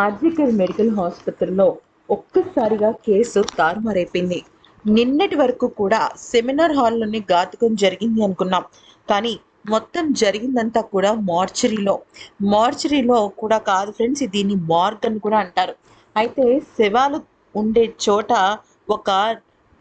RG Kar medical ఆసుపత్రిలో ఒక్కసారిగా case తారుమారైపోయింది. నిన్నటి వరకు కూడా సెమినార్ హాల్లోని ఘాతుకం జరిగింది అనుకున్నాం. కానీ మొత్తం జరిగిందంతా కూడా మార్చరీలో. మార్చరీలో కూడా కాదు ఫ్రెండ్స్ దీన్ని మార్గ్ అని కూడా అంటారు. అయితే శవాలు ఉండే చోట ఒక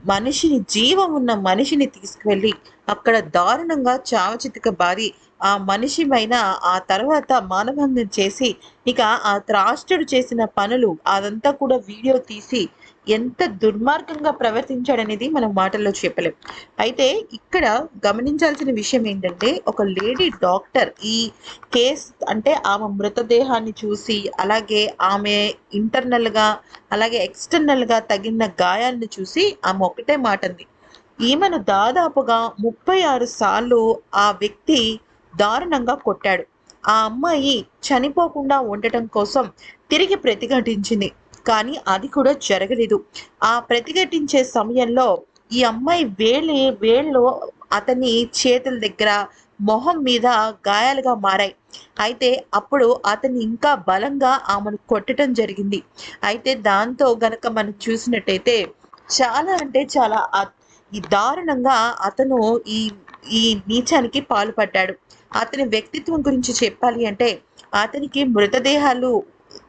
మనిషిని జీవం ఉన్న మనిషిని తీసుకువెళ్ళి అక్కడ దారుణంగా చావచితిక బారి ఆ మనిషి పైన ఆ తర్వాత మానభంగం చేసి ఇక ఆ త్రాష్టుడు చేసిన పనులు అదంతా కూడా వీడియో తీసి ఎంత దుర్మార్గంగా ప్రవర్తించాడనేది మనం మాటల్లో చెప్పలేం. అయితే ఇక్కడ గమనించాల్సిన విషయం ఏంటంటే ఒక లేడీ డాక్టర్ ఈ కేస్ అంటే ఆమె మృతదేహాన్ని చూసి అలాగే ఆమె ఇంటర్నల్గా అలాగే ఎక్స్టర్నల్గా తగిన గాయాలను చూసి ఆమె ఒకటే మాట అంది ఈమెను దాదాపుగా ముప్పై ఆరు సార్లు ఆ వ్యక్తి దారుణంగా కొట్టాడు. ఆ అమ్మాయి చనిపోకుండా ఉండటం కోసం తిరిగి ప్రతిఘటించింది. కానీ అది కూడా జరగలేదు. ఆ ప్రతిఘటించే సమయంలో ఈ అమ్మాయి వేలి వేళ్ళు అతని చేతుల దగ్గర మొహం మీద గాయాలుగా మారాయి. అయితే అప్పుడు అతను ఇంకా బలంగా ఆమెను కొట్టడం జరిగింది. అయితే దాంతో గనక మనం చూసినట్టయితే చాలా అంటే చాలా ఈ దారుణంగా అతను ఈ ఈ నీచానికి పాల్పడ్డాడు. అతని వ్యక్తిత్వం గురించి చెప్పాలి అంటే అతనికి మృతదేహాలు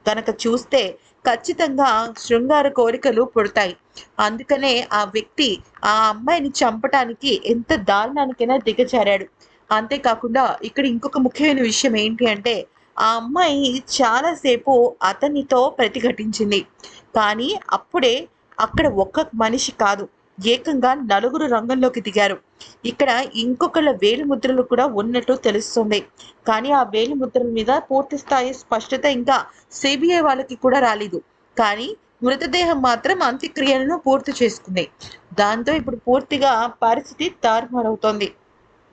కనుక చూస్తే ఖచ్చితంగా శృంగార కోరికలు పుడతాయి. అందుకనే ఆ వ్యక్తి ఆ అమ్మాయిని చంపటానికి ఎంత దారుణానికైనా దిగజారాడు. అంతేకాకుండా ఇక్కడ ఇంకొక ముఖ్యమైన విషయం ఏంటి అంటే ఆ అమ్మాయి చాలాసేపు అతనితో ప్రతిఘటించింది. కానీ అప్పుడే అక్కడ ఒక్క మనిషి కాదు. ఏకంగా నలుగురు రంగంలోకి దిగారు. ఇక్కడ ఇంకొకళ్ళ వేలి ముద్రలు కూడా ఉన్నట్టు తెలుస్తుంది. కానీ ఆ వేలి ముద్రల మీద పూర్తి స్థాయి స్పష్టత ఇంకా సిబిఐ వాళ్ళకి కూడా రాలేదు. కానీ మృతదేహం మాత్రం అంత్యక్రియలను పూర్తి చేసుకుంది. దాంతో ఇప్పుడు పూర్తిగా పరిస్థితి తారుమారవుతోంది.